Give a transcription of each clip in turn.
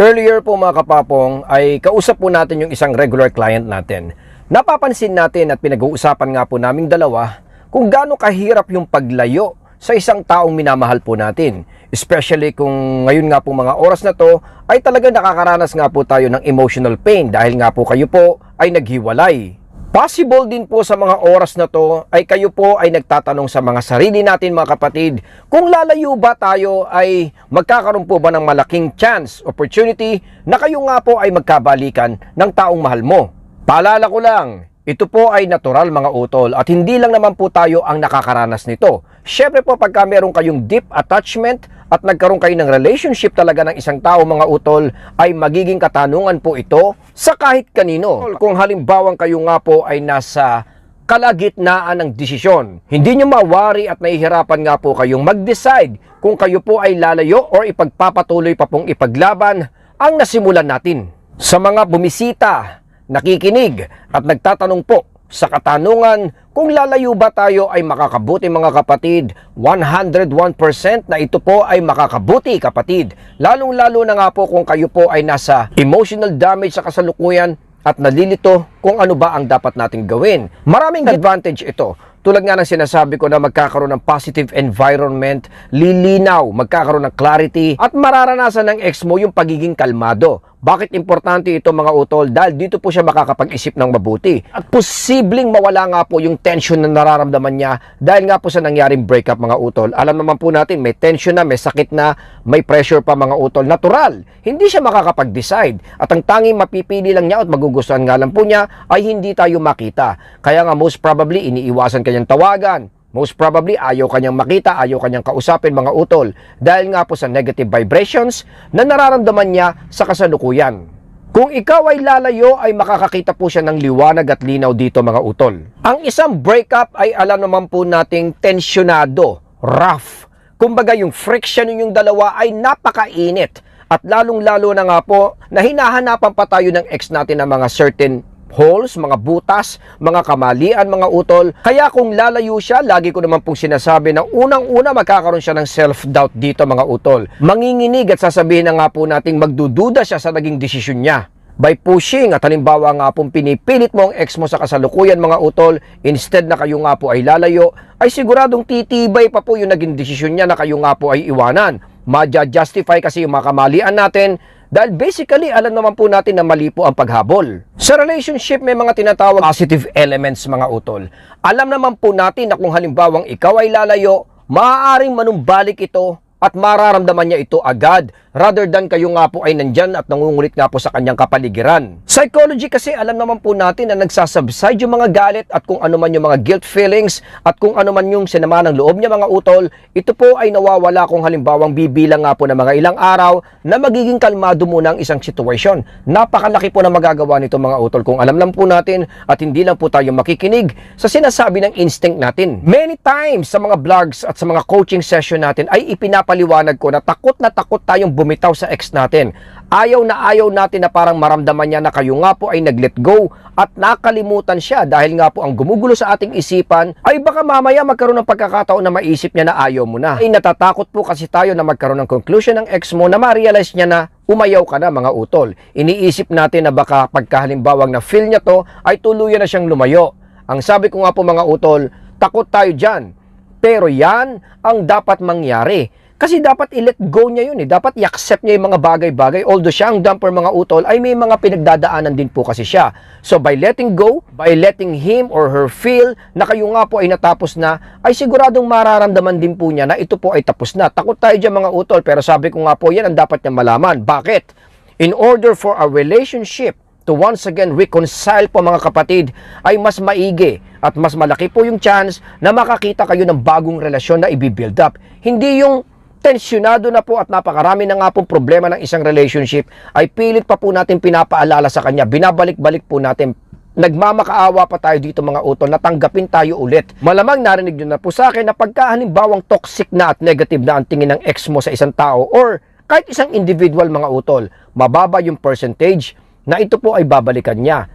Earlier po mga kapapong ay kausap po natin yung isang regular client natin. Napapansin natin at pinag-uusapan nga po naming dalawa kung gaano kahirap yung paglayo sa isang taong minamahal po natin. Especially kung ngayon nga po mga oras na to ay talaga nakakaranas nga po tayo ng emotional pain dahil nga po kayo po ay naghiwalay. Possible din po sa mga oras na to ay kayo po ay nagtatanong sa mga sarili natin mga kapatid kung lalayo ba tayo ay magkakaroon po ba ng malaking chance, opportunity na kayo nga po ay magkabalikan ng taong mahal mo. Paalala ko lang, ito po ay natural mga utol at hindi lang naman po tayo ang nakakaranas nito. Syempre po pagka meron kayong deep attachment at nagkaroon kayo ng relationship talaga ng isang tao mga utol ay magiging katanungan po ito sa kahit kanino. Kung halimbawang kayo nga po ay nasa kalagitnaan ng desisyon. Hindi nyo mawari at nahihirapan nga po kayong mag-decide kung kayo po ay lalayo or ipagpapatuloy pa pong ipaglaban ang nasimulan natin. Sa mga bumisita, nakikinig at nagtatanong po sa katanungan kung lalayo ba tayo ay makakabuti mga kapatid, 101% na ito po ay makakabuti kapatid. Lalong-lalo na nga po kung kayo po ay nasa emotional damage sa kasalukuyan at nalilito kung ano ba ang dapat nating gawin. Maraming advantage ito. Tulad nga ng sinasabi ko na magkakaroon ng positive environment, lilinaw, magkakaroon ng clarity, at mararanasan ng ex mo yung pagiging kalmado. Bakit importante ito mga utol? Dahil dito po siya makakapag-isip ng mabuti. At posibleng mawala nga po yung tension na nararamdaman niya dahil nga po sa nangyaring breakup mga utol. Alam naman po natin, may tension na, may sakit na, may pressure pa mga utol. Natural. Hindi siya makakapag-decide. At ang tanging mapipili lang niya at magugustuhan nga lang po niya ay hindi tayo makita. Kaya nga most probably iniiwasan kanyang tawagan. Most probably, ayaw kanyang makita, ayaw kanyang kausapin mga utol dahil nga po sa negative vibrations na nararamdaman niya sa kasalukuyan. Kung ikaw ay lalayo ay makakakita po siya ng liwanag at linaw dito mga utol. Ang isang breakup ay alam naman po nating tensyonado, rough. Kumbaga yung friction ninyong dalawa ay napakainit at lalong-lalo na nga po na hinahanapan pa tayo ng ex natin ng mga certain holes, mga butas, mga kamalian, mga utol. Kaya kung lalayo siya, lagi ko naman pong sinasabi na unang-una magkakaroon siya ng self-doubt dito mga utol. Manginginig at sasabihin na nga po nating magdududa siya sa naging desisyon niya. By pushing at halimbawa nga pong pinipilit mo ang ex mo sa kasalukuyan mga utol, instead na kayo nga po ay lalayo, ay siguradong titibay pa po yung naging desisyon niya na kayo nga po ay iwanan. Madja-justify kasi yung mga kamalian natin dahil basically, alam naman po natin na mali po ang paghabol. Sa relationship, may mga tinatawag positive elements mga utol. Alam naman po natin na kung halimbawang ikaw ay lalayo, maaaring manumbalik ito at mararamdaman niya ito agad rather than kayo nga po ay nandyan at nangungulit nga po sa kanyang kapaligiran. Psychology kasi alam naman po natin na nagsasubside yung mga galit at kung ano man yung mga guilt feelings at kung ano man yung sinama ng loob niya mga utol, ito po ay nawawala kung halimbawang bibilang nga po ng mga ilang araw na magiging kalmado muna ang isang sitwasyon. Napakalaki po na magagawa nito mga utol kung alam lang po natin at hindi lang po tayo makikinig sa sinasabi ng instinct natin. Many times sa mga vlogs at sa mga coaching session natin ay ipinapaliwanag ko na takot na takot tayong bumitaw sa ex natin. Ayaw na ayaw natin na parang maramdaman niya na kayo nga po ay nag-let go at nakalimutan siya dahil nga po ang gumugulo sa ating isipan ay baka mamaya magkaroon ng pagkakataon na maisip niya na ayaw mo na. Ay natatakot po kasi tayo na magkaroon ng conclusion ng ex mo na ma-realize niya na umayaw ka na mga utol. Iniisip natin na baka pagkahalimbawang na feel niya to ay tuluyan na siyang lumayo. Ang sabi ko nga po mga utol, takot tayo dyan. Pero yan ang dapat mangyari. Kasi dapat i-let go niya yun eh. Dapat i-accept niya yung mga bagay-bagay. Although siya ang dumper mga utol, ay may mga pinagdadaanan din po kasi siya. So by letting go, by letting him or her feel na kayo nga po ay natapos na, ay siguradong mararamdaman din po niya na ito po ay tapos na. Takot tayo dyan mga utol, pero sabi ko nga po, yan ang dapat niya malaman. Bakit? In order for a relationship to once again reconcile po mga kapatid ay mas maigi at mas malaki po yung chance na makakita kayo ng bagong relasyon na i-build up. Hindi yung tensyonado na po at napakarami na nga pong problema ng isang relationship ay pilit pa po natin pinapaalala sa kanya, binabalik-balik po natin nagmamakaawa pa tayo dito mga utol, natanggapin tayo ulit. Malamang narinig nyo na po sa akin na pagka halimbawang toxic na at negative na ang tingin ng ex mo sa isang tao or kahit isang individual mga utol, mababa yung percentage na ito po ay babalikan niya.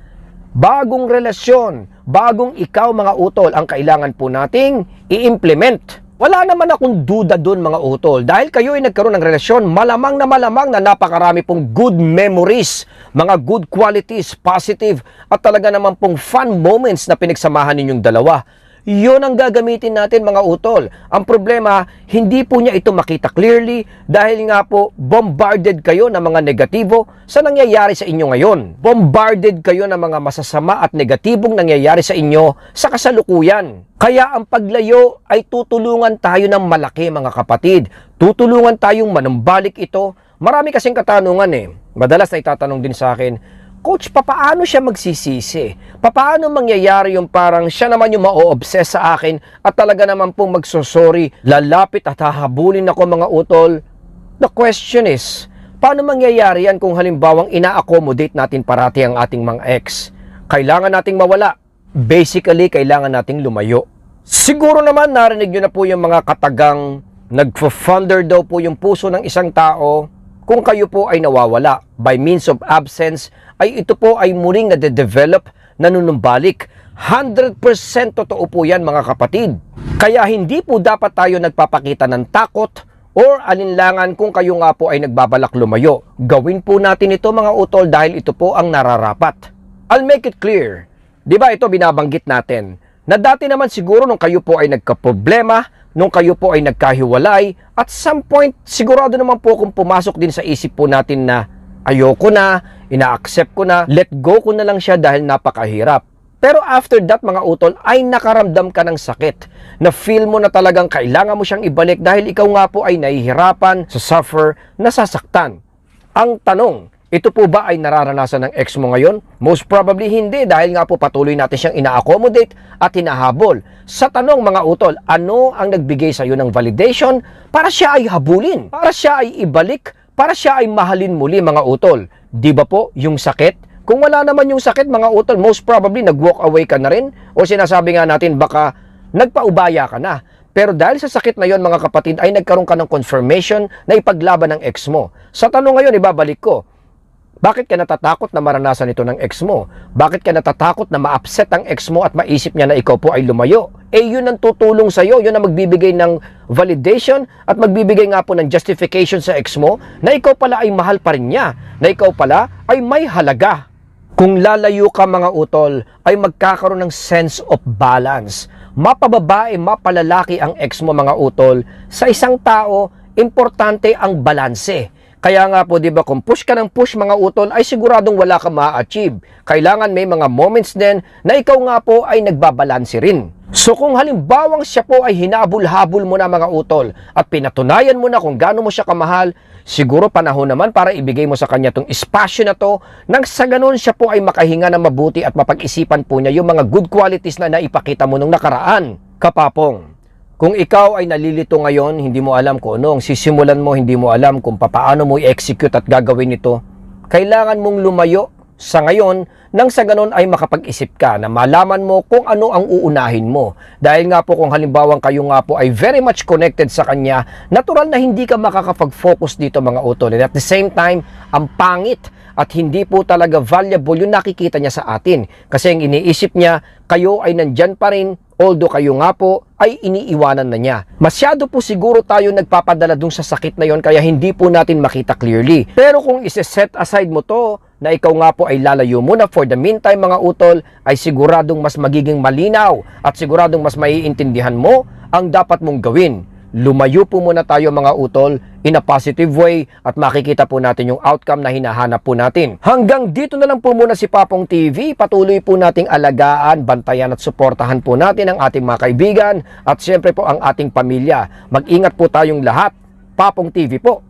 Bagong relasyon, bagong ikaw mga utol ang kailangan po nating i-implement Wala naman akong duda doon mga utol. Dahil kayo ay nagkaroon ng relasyon, malamang na malamang na napakarami pong good memories, mga good qualities, positive, at talaga naman pong fun moments na pinagsamahan ninyong dalawa. Yun ang gagamitin natin mga utol. Ang problema, hindi po niya ito makita clearly dahil nga po bombarded kayo ng mga negatibo sa nangyayari sa inyo ngayon. Bombarded kayo ng mga masasama at negatibong nangyayari sa inyo sa kasalukuyan. Kaya ang paglayo ay tutulungan tayo ng malaki mga kapatid. Tutulungan tayong manumbalik ito. Marami kasing katanungan eh. Madalas na itatanong din sa akin, Coach, papaano siya magsisisi? Papaano mangyayari yung parang siya naman yung ma-obsess sa akin at talaga naman pong magsosorry, lalapit at hahabulin ako mga utol? The question is, paano mangyayari yan kung halimbawang ina-accommodate natin parati ang ating mga ex? Kailangan nating mawala. Basically, kailangan nating lumayo. Siguro naman narinig nyo na po yung mga katagang nagfo-founder daw po yung puso ng isang tao kung kayo po ay nawawala by means of absence ay ito po ay muling nade-develop, nanunumbalik. 100% totoo po yan mga kapatid. Kaya hindi po dapat tayo nagpapakita ng takot or alinlangan kung kayo nga po ay nagbabalak lumayo. Gawin po natin ito mga utol dahil ito po ang nararapat. I'll make it clear. Di ba ito binabanggit natin? Na dati naman siguro nung kayo po ay nagkaproblema, nung kayo po ay nagkahiwalay, at some point sigurado naman po kung pumasok din sa isip po natin na ayoko na, ina-accept ko na, let go ko na lang siya dahil napakahirap. Pero after that mga utol ay nakaramdam ka ng sakit na feel mo na talagang kailangan mo siyang ibalik dahil ikaw nga po ay nahihirapan, sa suffer, nasasaktan. Ang tanong, ito po ba ay nararanasan ng ex mo ngayon? Most probably hindi dahil nga po patuloy natin siyang ina-accommodate at hinahabol. Sa tanong mga utol, ano ang nagbigay sa iyo ng validation para siya ay habulin? Para siya ay ibalik? Para siya ay mahalin muli mga utol? Di ba po yung sakit? Kung wala naman yung sakit mga utol, most probably nag-walk away ka na rin o sinasabi nga natin baka nagpaubaya ka na. Pero dahil sa sakit na yon mga kapatid ay nagkaroon ka ng confirmation na ipaglaban ng ex mo. Sa tanong ngayon, ibabalik ko, bakit ka natatakot na maranasan ito ng ex mo? Bakit ka natatakot na ma-upset ang ex mo at maisip niya na ikaw po ay lumayo? Eh yun ang tutulong sa iyo, yun ang magbibigay ng validation at magbibigay nga po ng justification sa ex mo na ikaw pala ay mahal pa rin niya, na ikaw pala ay may halaga. Kung lalayo ka mga utol, ay magkakaroon ng sense of balance. Mapababae, mapalalaki ang ex mo mga utol. Sa isang tao, importante ang balanse. Kaya nga po, di ba, kung push ka ng push mga utol, ay siguradong wala ka ma-achieve. Kailangan may mga moments din na ikaw nga po ay nagbabalanse rin. So kung halimbawang siya po ay hinabol-habol mo na mga utol at pinatunayan mo na kung gaano mo siya kamahal, siguro panahon naman para ibigay mo sa kanya tong espasyo na to nang sa ganun siya po ay makahinga na mabuti at mapag-isipan po niya yung mga good qualities na naipakita mo nung nakaraan. Kapapong, kung ikaw ay nalilito ngayon, hindi mo alam kung ano ang sisimulan mo, hindi mo alam kung paano mo i-execute at gagawin ito, kailangan mong lumayo sa ngayon nang sa ganon ay makapag-isip ka na malaman mo kung ano ang uunahin mo. Dahil nga po kung halimbawang kayo nga po ay very much connected sa kanya, natural na hindi ka makakapag-focus dito mga utol. And at the same time, ang pangit at hindi po talaga valuable yung nakikita niya sa atin. Kasi ang iniisip niya, kayo ay nandyan pa rin, although kayo nga po ay iniiwanan na niya. Masyado po siguro tayo nagpapadala dun sa sakit na yon kaya hindi po natin makita clearly. Pero kung isi-set aside mo to, na ikaw nga po ay lalayo muna for the meantime mga utol, ay siguradong mas magiging malinaw at siguradong mas maiintindihan mo ang dapat mong gawin lumayo po muna tayo mga utol in a positive way at makikita po natin yung outcome na hinahanap po natin. Hanggang dito na lang po muna si Papong TV. Patuloy po nating alagaan, bantayan at suportahan po natin ang ating mga kaibigan at siyempre po ang ating pamilya. Mag-ingat po tayong lahat. Papong TV po.